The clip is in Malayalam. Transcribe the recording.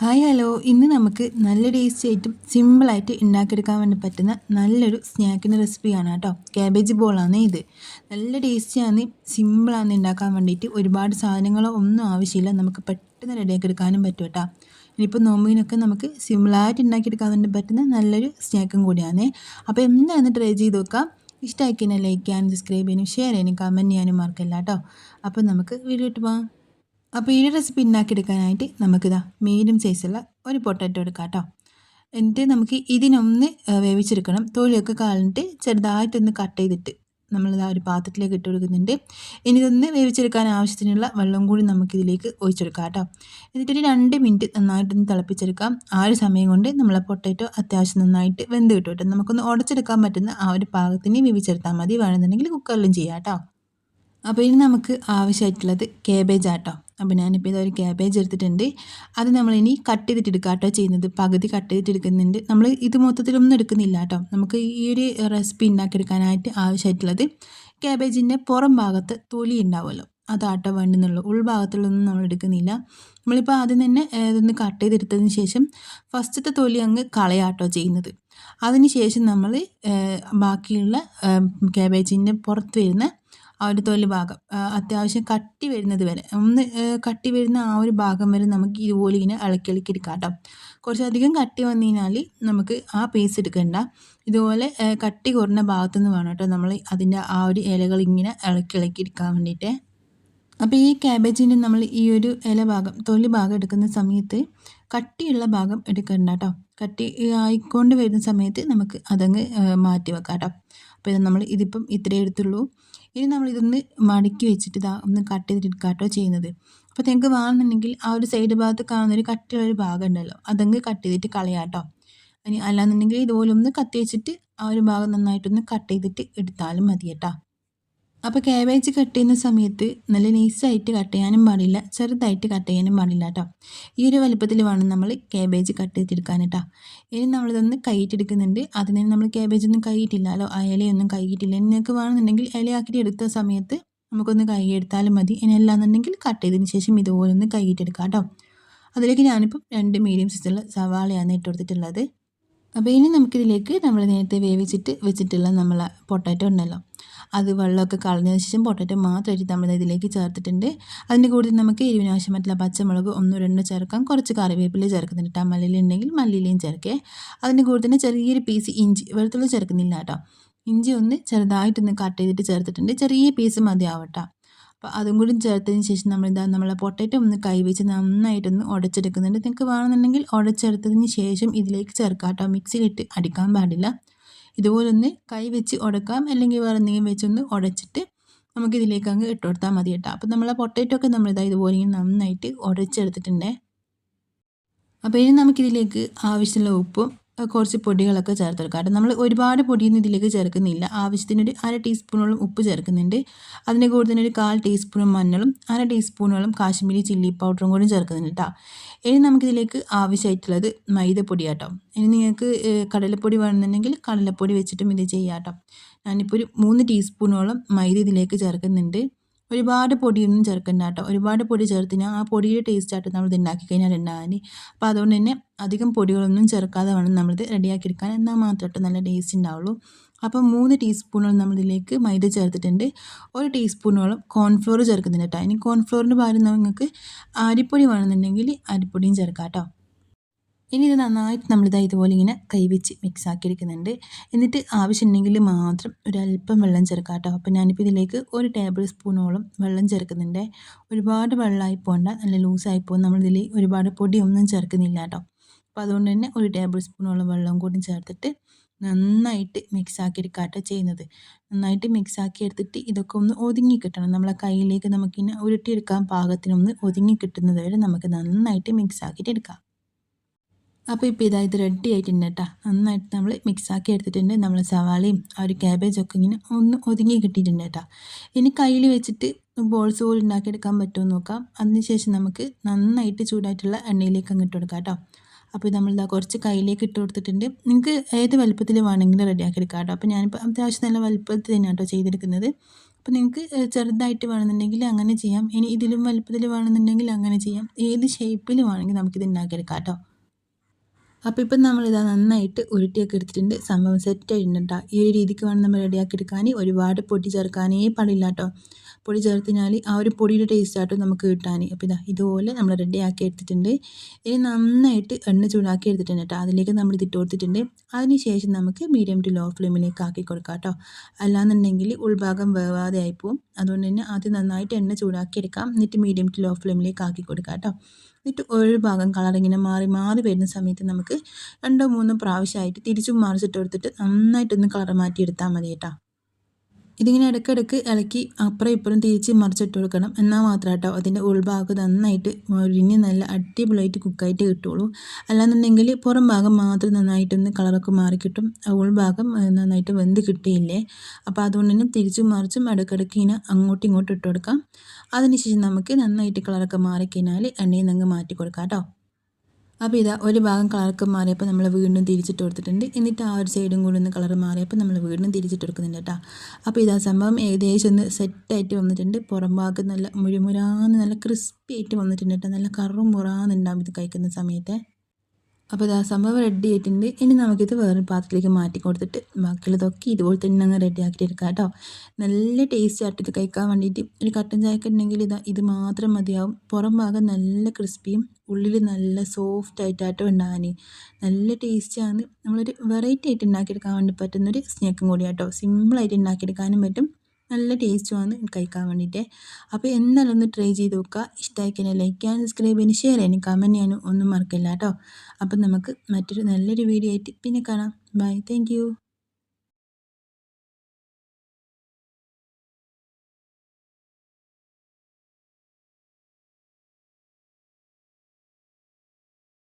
Hi hello. ഇന്ന് നമുക്ക് നല്ല ടേസ്റ്റ് ആയിട്ടും സിമ്പിളായിട്ട് ഉണ്ടാക്കിയെടുക്കാൻ വേണ്ടി പറ്റുന്ന നല്ലൊരു സ്നാക്കിന്റെ റെസിപ്പിയാണ് കേട്ടോ. ക്യാബേജ് ബോളാണ് ഇത്. നല്ല ടേസ്റ്റിയാണ് സിമ്പിളാണ് ഉണ്ടാക്കാൻ വേണ്ടിയിട്ട് ഒരുപാട് സാധനങ്ങളോ ഒന്നും ആവശ്യമില്ല. നമുക്ക് പെട്ടെന്ന് റെഡിയാക്കി എടുക്കാനും പറ്റും കേട്ടോ. ഇനിയിപ്പോൾ നോമ്പിനൊക്കെ നമുക്ക് സിമ്പിളായിട്ട് ഉണ്ടാക്കിയെടുക്കാൻ വേണ്ടി പറ്റുന്ന നല്ലൊരു സ്നാക്കും കൂടിയാണ്. അപ്പോൾ എന്താണ് ട്രൈ ചെയ്ത് നോക്കാം. ഇഷ്ടമാക്കി ലൈക്ക് ചെയ്യാനും സബ്സ്ക്രൈബ് ചെയ്യാനും ഷെയർ ചെയ്യാനും കമന്റ് ചെയ്യാനും മറക്കല്ല കേട്ടോ. അപ്പോൾ നമുക്ക് വീഡിയോ ഇട്ട് പോകാം അപ്പോൾ ഈ റെസിപ്പി ഉണ്ടാക്കിയെടുക്കാനായിട്ട് നമുക്കിതാ മീഡിയം സൈസുള്ള ഒരു പൊട്ടാറ്റോ എടുക്കാം കേട്ടോ എന്നിട്ട് നമുക്ക് ഇതിനൊന്ന് വേവിച്ചെടുക്കണം. തൊലിയൊക്കെ കളഞ്ഞിട്ട് ചെറുതായിട്ടൊന്ന് കട്ട് ചെയ്തിട്ട് നമ്മളിതാ ഒരു പാത്രത്തിലേക്ക് ഇട്ട് കൊടുക്കുന്നുണ്ട്. ഇനി ഇതൊന്ന് വേവിച്ചെടുക്കാൻ ആവശ്യത്തിനുള്ള വെള്ളം കൂടി നമുക്കിതിലേക്ക് ഒഴിച്ചെടുക്കാം കേട്ടോ എന്നിട്ടൊരു രണ്ട് മിനിറ്റ് നന്നായിട്ടൊന്ന് തിളപ്പിച്ചെടുക്കാം. ആ ഒരു സമയം കൊണ്ട് നമ്മളെ പൊട്ടറ്റോ അത്യാവശ്യം നന്നായിട്ട് വെന്ത് കിട്ടും കേട്ടോ. നമുക്കൊന്ന് ഉടച്ചെടുക്കാൻ പറ്റുന്ന ആ ഒരു പാകത്തിന് വേവിച്ചെടുത്താൽ മതി. വേണമെന്നുണ്ടെങ്കിൽ കുക്കറിലും ചെയ്യാം കേട്ടോ. അപ്പോൾ ഇനി നമുക്ക് ആവശ്യമായിട്ടുള്ളത് കേബേജ് ആട്ടോ. അപ്പോൾ ഞാനിപ്പോൾ ഇതൊരു ക്യാബേജ് എടുത്തിട്ടുണ്ട്. അത് നമ്മളിനി കട്ട് ചെയ്തിട്ട് എടുക്കുക കേട്ടോ ചെയ്യുന്നത്. പകുതി കട്ട് ചെയ്തിട്ട് എടുക്കുന്നുണ്ട് നമ്മൾ ഇത് മൊത്തത്തിലൊന്നും എടുക്കുന്നില്ല കേട്ടോ. നമുക്ക് ഈ ഒരു റെസിപ്പി ഉണ്ടാക്കിയെടുക്കാനായിട്ട് ആവശ്യമായിട്ടുള്ളത് ക്യാബേജിന്റെ പുറം ഭാഗത്ത് തൊലി ഉണ്ടാവുമല്ലോ. അതാട്ടോ വേണ്ടെന്നുള്ളൂ. ഉൾഭാഗത്തുള്ളതൊന്നും നമ്മൾ എടുക്കുന്നില്ല. നമ്മളിപ്പോൾ ആദ്യം തന്നെ ഇതൊന്ന് കട്ട് ചെയ്തെടുത്തതിന് ശേഷം ഫസ്റ്റത്തെ തൊലി അങ്ങ് കളയാട്ടോ ചെയ്യുന്നത്. അതിന് ശേഷം നമ്മൾ ബാക്കിയുള്ള ക്യാബേജിന്റെ പുറത്ത് വരുന്ന ആ ഒരു ഭാഗം അത്യാവശ്യം കട്ടി വരുന്നത് വരെ. ഒന്ന് കട്ടി വരുന്ന ആ ഒരു ഭാഗം വരെ നമുക്ക് ഇതുപോലെ ഇങ്ങനെ ഇളക്കി ഇളക്കി എടുക്കാം കേട്ടോ. കുറച്ചധികം കട്ടി വന്നു കഴിഞ്ഞാൽ നമുക്ക് ആ പീസ് എടുക്കണ്ട. ഇതുപോലെ കട്ടി കുറഞ്ഞ ഭാഗത്തുനിന്ന് വേണം കേട്ടോ നമ്മൾ അതിന്റെ ആ ഒരു ഇലകൾ ഇങ്ങനെ ഇളക്കി ഇളക്കി എടുക്കാൻ വേണ്ടിയിട്ട്. അപ്പോൾ ഈ ക്യാബേജിന്റെ നമ്മൾ ഈ ഒരു ഇല ഭാഗം തൊലി ഭാഗം എടുക്കുന്ന സമയത്ത് കട്ടിയുള്ള ഭാഗം എടുക്കണ്ട കേട്ടോ. കട്ടി ആയിക്കൊണ്ട് വരുന്ന സമയത്ത് നമുക്ക് അതങ്ങ് മാറ്റി വെക്കാം കേട്ടോ. അപ്പോൾ ഇത് നമ്മൾ ഇതിപ്പം ഇത്രയേ എടുത്തുള്ളൂ. ഇനി നമ്മൾ ഇതൊന്ന് മടക്കി വെച്ചിട്ട് ഇതാ ഒന്ന് കട്ട് ചെയ്തിട്ട് എടുക്കാട്ടോ ചെയ്യുന്നത്. അപ്പോൾ നിങ്ങൾക്ക് വേണമെന്നുണ്ടെങ്കിൽ ആ ഒരു സൈഡ് ഭാഗത്ത് കാണുന്ന ഒരു കട്ടിയുള്ളൊരു ഭാഗം ഉണ്ടല്ലോ അതങ്ങ് കട്ട് ചെയ്തിട്ട് കളയാട്ടോ ഇനി അല്ലാന്നുണ്ടെങ്കിൽ ഇതുപോലെ ഒന്ന് കത്തി വെച്ചിട്ട് ആ ഒരു ഭാഗം നന്നായിട്ടൊന്ന് കട്ട് ചെയ്തിട്ട് എടുത്താലും മതി കേട്ടോ. അപ്പോൾ കാബേജ് കട്ട് ചെയ്യുന്ന സമയത്ത് നല്ല നൈസായിട്ട് കട്ട് ചെയ്യാനും പാടില്ല ചെറുതായിട്ട് കട്ട് ചെയ്യാനും പാടില്ല കേട്ടോ ഈ ഒരു വലുപ്പത്തിൽ വേണം നമ്മൾ കാബേജ് കട്ട് ചെയ്തെടുക്കാൻ കേട്ടോ ഇനി നമ്മളിതൊന്ന് കൈയിട്ടെടുക്കുന്നുണ്ട് അതിന് നമ്മൾ കാബേജ് ഒന്നും കൈയിട്ടില്ലല്ലോ ആ ഇലയൊന്നും കൈയിട്ടില്ല. നിങ്ങൾക്ക് വേണമെന്നുണ്ടെങ്കിൽ ഇലയാക്കിയിട്ട് എടുത്ത സമയത്ത് നമുക്കൊന്ന് കൈ എടുത്താലും മതി. ഇനി അല്ലാന്നുണ്ടെങ്കിൽ കട്ട് ചെയ്തതിന് ശേഷം ഇതുപോലെ ഒന്ന് കൈയിട്ടെടുക്കാം കേട്ടോ അതിലേക്ക് ഞാനിപ്പം രണ്ട് മീഡിയം സൈസുള്ള സവാളയാണ് ഇട്ട് കൊടുത്തിട്ടുള്ളത്. അപ്പോൾ ഇനി നമുക്കിതിലേക്ക് നമ്മൾ നേരത്തെ വേവിച്ചിട്ട് വെച്ചിട്ടുള്ള നമ്മളെ പൊട്ടാറ്റോ ഉണ്ടല്ലോ. അത് വെള്ളമൊക്കെ കളഞ്ഞതിന് ശേഷം പൊട്ടറ്റോ മാത്രമായിട്ട് നമ്മൾ ഇതിലേക്ക് ചേർത്തിട്ടുണ്ട്. അതിന്റെ കൂടുതൽ നമുക്ക് എരിവിനാവശ്യമായിട്ടുള്ള പച്ചമുളക് ഒന്നോ രണ്ടോ ചേർക്കാം. കുറച്ച് കറിവേപ്പില ചേർക്കുന്നുണ്ട് കേട്ടോ. മല്ലിയിലുണ്ടെങ്കിൽ മല്ലിയിലയും ചേർക്കേ. അതിന്റെ കൂടെ തന്നെ ചെറിയൊരു പീസ് ഇഞ്ചി വെളുത്തുള്ളി ചേർക്കുന്നില്ല കേട്ടോ. ഇഞ്ചി ഒന്ന് ചെറുതായിട്ടൊന്ന് കട്ട് ചെയ്തിട്ട് ചേർത്തിട്ടുണ്ട്. ചെറിയ പീസ് മതിയാവട്ടെ. അപ്പോൾ അതും കൂടി ചേർത്തതിന് ശേഷം നമ്മൾ എന്താ നമ്മളെ പൊട്ടറ്റോ ഒന്ന് കൈവച്ച് നന്നായിട്ടൊന്ന് ഉടച്ചെടുക്കുന്നുണ്ട്. നിങ്ങൾക്ക് വേണമെന്നുണ്ടെങ്കിൽ ഉടച്ചെടുത്തതിന് ശേഷം ഇതിലേക്ക് ചേർക്കാം കേട്ടോ. മിക്സിയിലിട്ട് അടിക്കാൻ പാടില്ല. ഇതുപോലെ ഒന്ന് കൈ വെച്ച് ഉടക്കാം. അല്ലെങ്കിൽ വേറെ എന്തെങ്കിലും വെച്ചൊന്ന് ഉടച്ചിട്ട് നമുക്ക് ഇതിലേക്ക് അങ്ങ് ഇട്ട് കൊടുത്താൽ മതി കേട്ടോ. അപ്പോൾ നമ്മളെ പൊട്ടറ്റോ ഒക്കെ നമ്മളിതാ ഇതുപോലെ നന്നായിട്ട് ഉടച്ചെടുത്തിട്ടുണ്ടേ. അപ്പോൾ ഇനി നമുക്കിതിലേക്ക് ആവശ്യമുള്ള ഉപ്പും കുറച്ച് പൊടികളൊക്കെ ചേർത്തെടുക്കുക കാരണം നമ്മൾ ഒരുപാട് പൊടിയൊന്നും ഇതിലേക്ക് ചേർക്കുന്നില്ല. ആവശ്യത്തിനൊരു അര ടീസ്പൂണോളം ഉപ്പ് ചേർക്കുന്നുണ്ട്. അതിന്റെ കൂടെ ഒരു കാൽ ടീസ്പൂൺ മഞ്ഞളും അര ടീസ്പൂണോളം കാശ്മീരി ചില്ലി പൗഡറും കൂടി ചേർക്കുന്നുണ്ട് കേട്ടോ ഇനി നമുക്കിതിലേക്ക് ആവശ്യമായിട്ടുള്ളത് മൈദപ്പൊടി കേട്ടോ ഇനി നിങ്ങൾക്ക് കടലപ്പൊടി വേണമെന്നുണ്ടെങ്കിൽ കടലപ്പൊടി വെച്ചിട്ടും ഇത് ചെയ്യാം കേട്ടോ ഞാനിപ്പോൾ ഒരു മൂന്ന് ടീസ്പൂണോളം മൈദ ഇതിലേക്ക് ചേർക്കുന്നുണ്ട്. ഒരുപാട് പൊടിയൊന്നും ചേർക്കണ്ട കേട്ടോ. ഒരുപാട് പൊടി ചേർത്തിനാൽ ആ പൊടിയുടെ ടേസ്റ്റ് ആയിട്ട് നമ്മൾ ഇതുണ്ടാക്കി കഴിഞ്ഞാൽ ഉണ്ടാകാൻ അപ്പോൾ അതുകൊണ്ട് തന്നെ അധികം പൊടികളൊന്നും ചേർക്കാതെ വേണം നമ്മളിത് റെഡിയാക്കി എടുക്കാൻ എന്നാൽ മാത്രമേ നല്ല ടേസ്റ്റ് ഉണ്ടാവുള്ളൂ. അപ്പം മൂന്ന് ടീസ്പൂണോളം നമ്മളിതിലേക്ക് മൈദ ചേർത്തിട്ടുണ്ട്. ഒരു ടീസ്പൂണോളം കോൺഫ്ലോർ ചേർക്കുന്നുണ്ട് കേട്ടോ. ഇനി കോൺഫ്ലോറിന്റെ പകരം നിങ്ങൾക്ക് അരിപ്പൊടി വേണമെന്നുണ്ടെങ്കിൽ അരിപ്പൊടിയും ചേർക്കാം കേട്ടോ. ഇനി ഇത് നന്നായിട്ട് നമ്മളിതാ ഇതുപോലെ ഇങ്ങനെ കൈവച്ച് മിക്സ് ആക്കി എടുക്കുന്നുണ്ട് എന്നിട്ട് ആവശ്യമുണ്ടെങ്കിൽ മാത്രം ഒരല്പം വെള്ളം ചേർക്കാം കേട്ടോ. അപ്പോൾ ഞാനിപ്പോൾ ഇതിലേക്ക് ഒരു ടേബിൾ സ്പൂണോളം വെള്ളം ചേർക്കുന്നുണ്ട്. ഒരുപാട് വെള്ളമായി പോകണ്ട നല്ല ലൂസായി പോകും. നമ്മളിതിൽ ഒരുപാട് പൊടിയൊന്നും ചേർക്കുന്നില്ല കേട്ടോ. അപ്പോൾ അതുകൊണ്ട് തന്നെ ഒരു ടേബിൾ സ്പൂണോളം വെള്ളം കൂടി ചേർത്തിട്ട് നന്നായിട്ട് മിക്സ് ആക്കി എടുക്കാട്ടോ ചെയ്യുന്നത്. നന്നായിട്ട് മിക്സ് ആക്കി എടുത്തിട്ട് ഇതൊക്കെ ഒന്ന് ഒതുങ്ങി കിട്ടണം. നമ്മളെ കയ്യിലേക്ക് നമുക്കിങ്ങനെ ഉരുട്ടിയെടുക്കാൻ പാകത്തിനൊന്ന് ഒതുങ്ങി കിട്ടുന്നത് വരെ നമുക്ക് നന്നായിട്ട് മിക്സ് ആക്കിയിട്ട് എടുക്കാം. അപ്പോൾ ഇപ്പോൾ ഇതാ ഇത് റെഡി ആയിട്ടുണ്ട് കേട്ടോ നന്നായിട്ട് നമ്മൾ മിക്സാക്കി എടുത്തിട്ടുണ്ട്. നമ്മൾ സവാളയും ആ ഒരു ക്യാബേജൊക്കെ ഇങ്ങനെ ഒന്ന് ഒതുങ്ങി കിട്ടിയിട്ടുണ്ട് കേട്ടോ ഇനി കയ്യിൽ വെച്ചിട്ട് ബോൾസ് പോലെ ഉണ്ടാക്കിയെടുക്കാൻ പറ്റുമോ നോക്കാം. അതിനുശേഷം നമുക്ക് നന്നായിട്ട് ചൂടായിട്ടുള്ള എണ്ണയിലേക്ക് അങ്ങ് ഇട്ട് കൊടുക്കാം കേട്ടോ അപ്പോൾ നമ്മൾ ഇതാ കുറച്ച് കയ്യിലേക്ക് ഇട്ട് കൊടുത്തിട്ടുണ്ട്. നിങ്ങൾക്ക് ഏത് വലുപ്പത്തിൽ വേണമെങ്കിലും റെഡിയാക്കി എടുക്കാം കേട്ടോ അപ്പോൾ ഞാനിപ്പോൾ അത്യാവശ്യം നല്ല വലുപ്പത്തിൽ തന്നെയാണ് കേട്ടോ ചെയ്തെടുക്കുന്നത്. അപ്പോൾ നിങ്ങൾക്ക് ചെറുതായിട്ട് വേണമെന്നുണ്ടെങ്കിൽ അങ്ങനെ ചെയ്യാം. ഇനി ഇതിലും വലുപ്പത്തിൽ വേണമെന്നുണ്ടെങ്കിൽ അങ്ങനെ ചെയ്യാം. ഏത് ഷേപ്പിൽ വേണമെങ്കിൽ നമുക്കിത് ഉണ്ടാക്കിയെടുക്കാം കേട്ടോ അപ്പോൾ ഇപ്പം നമ്മളിതാ നന്നായിട്ട് ഉരുട്ടിയൊക്കെ എടുത്തിട്ടുണ്ട്. സംഭവം സെറ്റ് ആയിട്ടുണ്ട് ഈ ഒരു രീതിക്ക് വേണം നമ്മൾ റെഡിയാക്കി എടുക്കാൻ. ഒരുപാട് പൊടി ചേർക്കാനേ പാടില്ല കേട്ടോ പൊടി ചേർത്തിനാൽ ആ ഒരു പൊടിയുടെ ടേസ്റ്റ് ആട്ടോ നമുക്ക് കിട്ടാൻ. അപ്പോൾ ഇതാ ഇതുപോലെ നമ്മൾ റെഡിയാക്കി എടുത്തിട്ടുണ്ട്. ഇനി നന്നായിട്ട് എണ്ണ ചൂടാക്കി എടുത്തിട്ടുണ്ട് കേട്ടോ അതിലേക്ക് നമ്മൾ ഇതിട്ട് കൊടുത്തിട്ടുണ്ട്. അതിനുശേഷം നമുക്ക് മീഡിയം ടു ലോ ഫ്ലെയിമിലേക്ക് ആക്കി കൊടുക്കാം കേട്ടോ അല്ലാന്നുണ്ടെങ്കിൽ ഉൾഭാഗം വേവാതെ ആയിപ്പോവും അതുകൊണ്ട് തന്നെ ആദ്യം നന്നായിട്ട് എണ്ണ ചൂടാക്കി എടുക്കാം. എന്നിട്ട് മീഡിയം ടു ലോ ഫ്ലെയിമിലേക്ക് ആക്കി കൊടുക്കാം കേട്ടോ എന്നിട്ട് ഒരു ഭാഗം കളർ ഇങ്ങനെ മാറി മാറി വരുന്ന സമയത്ത് നമുക്ക് രണ്ടോ മൂന്നോ പ്രാവശ്യമായിട്ട് തിരിച്ചും മറിച്ചിട്ട് കൊടുത്തിട്ട് നന്നായിട്ടൊന്ന് കളർ മാറ്റി എടുത്താൽ മതി കേട്ടോ ഇതിങ്ങനെ ഇടയ്ക്കിടയ്ക്ക് ഇളക്കി അപ്പുറം ഇപ്പുറം തിരിച്ച് മറിച്ചിട്ട് കൊടുക്കണം. എന്നാൽ മാത്രം കേട്ടോ അതിന്റെ ഉൾഭാഗം നന്നായിട്ട് മുരിഞ്ഞ് നല്ല അടിപൊളിയായിട്ട് കുക്കായിട്ട് കിട്ടുള്ളൂ അല്ലാന്നുണ്ടെങ്കിൽ പുറം ഭാഗം മാത്രം നന്നായിട്ടൊന്ന് കളറൊക്കെ മാറി കിട്ടും. ഉൾഭാഗം നന്നായിട്ട് വെന്ത് കിട്ടിയില്ലേ? അപ്പോൾ അതുകൊണ്ട് തന്നെ തിരിച്ചും മറിച്ചും ഇടയ്ക്കിടയ്ക്ക് ഇങ്ങനെ അങ്ങോട്ടും ഇങ്ങോട്ടും ഇട്ട് കൊടുക്കാം. അതിനുശേഷം നമുക്ക് നന്നായിട്ട് കളറൊക്കെ മാറിക്കഴിഞ്ഞാൽ എണ്ണയിൽ നിന്ന് മാറ്റി കൊടുക്കാം കേട്ടോ. അപ്പോൾ ഇതാ ഒരു ഭാഗം കളർക്ക് മാറിയപ്പോൾ നമ്മൾ വീണ്ടും തിരിച്ചിട്ട് കൊടുത്തിട്ടുണ്ട്. എന്നിട്ട് ആ ഒരു സൈഡും കൂടി ഒന്ന് കളർ മാറിയപ്പോൾ നമ്മൾ വീണ്ടും തിരിച്ചിട്ട് കൊടുക്കുന്നുണ്ട് കേട്ടോ അപ്പോൾ ഇതാ സംഭവം ഏകദേശം ഒന്ന് സെറ്റായിട്ട് വന്നിട്ടുണ്ട്. പുറം ഭാഗത്ത് നല്ല മുഴുമുരാന്ന് നല്ല ക്രിസ്പി ആയിട്ട് വന്നിട്ടുണ്ട് കേട്ടോ നല്ല കറും മുറാന്നുണ്ടാവും ഇത് കഴിക്കുന്ന സമയത്ത്. അപ്പോൾ ഇതാ സംഭവം റെഡി ആയിട്ടുണ്ട്. ഇനി നമുക്കിത് വേറൊരു പാത്രത്തിലേക്ക് മാറ്റി കൊടുത്തിട്ട് ബാക്കിയുള്ളതൊക്കെ ഇതുപോലെ തന്നെ അങ്ങ് റെഡി ആക്കിയിട്ട് എടുക്കാം കേട്ടോ. നല്ല ടേസ്റ്റ് ആയിട്ട് കഴിക്കാൻ വേണ്ടിയിട്ട് ഒരു കട്ടൻ ചായക്ക് ഉണ്ടെങ്കിൽ ഇതാ ഇത് മാത്രം മതിയാവും. പുറം ഭാഗം നല്ല ക്രിസ്പിയും ഉള്ളിൽ നല്ല സോഫ്റ്റ് ആയിട്ടാട്ടോ ഉണ്ടാകാൻ നല്ല ടേസ്റ്റിയാണ് നമ്മളൊരു വെറൈറ്റി ആയിട്ട് ഉണ്ടാക്കിയെടുക്കാൻ വേണ്ടി പറ്റുന്നൊരു സ്നാക്കും കൂടിയാട്ടോ. സിമ്പിളായിട്ട് ഉണ്ടാക്കിയെടുക്കാനും പറ്റും. നല്ല ടേസ്റ്റുമാണ് കഴിക്കാൻ വേണ്ടിയിട്ട്. അപ്പോൾ എന്നാലും ഒന്ന് ട്രൈ ചെയ്ത് നോക്കുക. ഇഷ്ടമായി കഴിഞ്ഞാൽ ലൈക്ക് ചെയ്യാൻ സബ്സ്ക്രൈബ് ചെയ്യാൻ ഷെയർ ചെയ്യാനും കമന്റ് ചെയ്യാനും ഒന്നും മറക്കില്ല കേട്ടോ. അപ്പം നമുക്ക് മറ്റൊരു നല്ലൊരു വീഡിയോ ആയിട്ട് പിന്നെ കാണാം. Bye thank